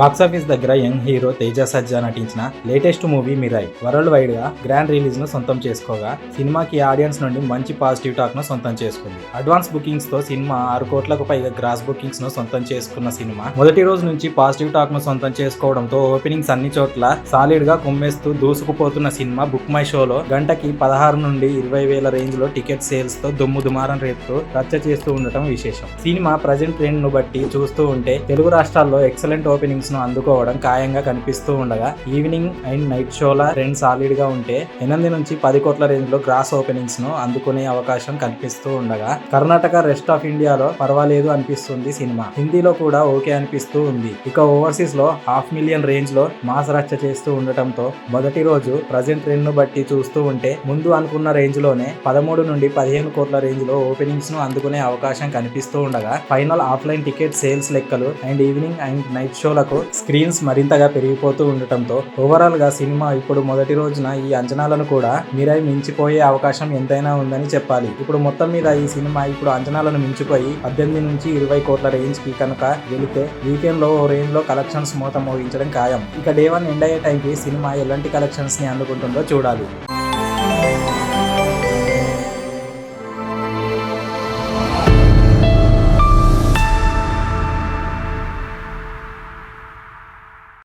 Box office దగ్గర young hero Teja Sajja నటించిన latest movie Mirai. World వైడ్గా గ్రాండ్ రిలీజ్ను సొంతం చేసుకోగా సినిమాకి ఆడియన్స్ నుండి మంచి పాజిటివ్ టాక్ను సొంతం చేసుకుంది. అడ్వాన్స్ బుకింగ్స్తో సినిమా ఆరు కోట్లకు పైగా గ్రాస్ బుకింగ్స్ను సొంతం చేసుకున్న సినిమా మొదటి రోజు నుంచి పాజిటివ్ టాక్ను సొంతం చేసుకోవడంతో ఓపెనింగ్స్ అన్ని చోట్ల సాలిడ్గా కుమ్మేస్తూ దూసుకుపోతున్న సినిమా బుక్ మై షోలో గంటకి పదహారు నుండి ఇరవై వేల రేంజ్లో టికెట్ సేల్స్తో దుమ్ము దుమారం రేపుతూ రచ్చ చేస్తూ ఉండటం విశేషం. సినిమా ప్రజెంట్ ట్రెండ్ను బట్టి చూస్తూ ఉంటే తెలుగు రాష్ట్రాల్లో ఎక్సలెంట్ ఓపెనింగ్స్ ను అందుకోవడం ఖాయంగా కనిపిస్తూ ఉండగా ఈవినింగ్ అండ్ నైట్ షోల ట్రెండ్ సాలిడ్గా ఉంటే ఎనిమిది నుంచి పది కోట్ల రేంజ్లో గ్రాస్ ఓపెనింగ్స్ను అందుకునే అవకాశం కనిపిస్తూ ఉండగా కర్ణాటక రెస్ట్ ఆఫ్ ఇండియాలో పర్వాలేదు అనిపిస్తుంది సినిమా. హిందీలో కూడా ఓకే అనిపిస్తూ ఉంది. ఇక ఓవర్సీస్లో హాఫ్ మిలియన్ రేంజ్లో మాస్ రచ్చ చేస్తూ ఉండటంతో మొదటి రోజు ప్రజెంట్ ట్రెండ్ను బట్టి చూస్తూ ఉంటే ముందు అనుకున్న రేంజ్లోనే పదమూడు నుండి పదిహేను కోట్ల రేంజ్లో ఓపెనింగ్స్ను అందుకునే అవకాశం కనిపిస్తూ ఉండగా ఫైనల్ ఆఫ్లైన్ టికెట్ సేల్స్ లెక్కలు అండ్ ఈవినింగ్ అండ్ నైట్ షోలకు స్క్రీన్స్ మరింతగా పెరిగిపోతూ ఉండటంతో ఓవరాల్గా సినిమా ఇప్పుడు మొదటి రోజున ఈ అంచనాలను కూడా మీరై మించిపోయే అవకాశం ఎంతైనా ఉందని చెప్పాలి. ఇప్పుడు మొత్తం మీద ఈ సినిమా ఇప్పుడు అంచనాలను మించిపోయి పద్దెనిమిది నుంచి ఇరవై కోట్ల రేంజ్కి కనుక వెళితే వీకెండ్లో ఓ రేంజ్లో కలెక్షన్స్ మూత మోగించడం ఖాయం. ఇక డే వన్ ఎండ్ అయ్యే టైంకి సినిమా ఎలాంటి కలెక్షన్స్ని అందుకుంటుందో చూడాలి.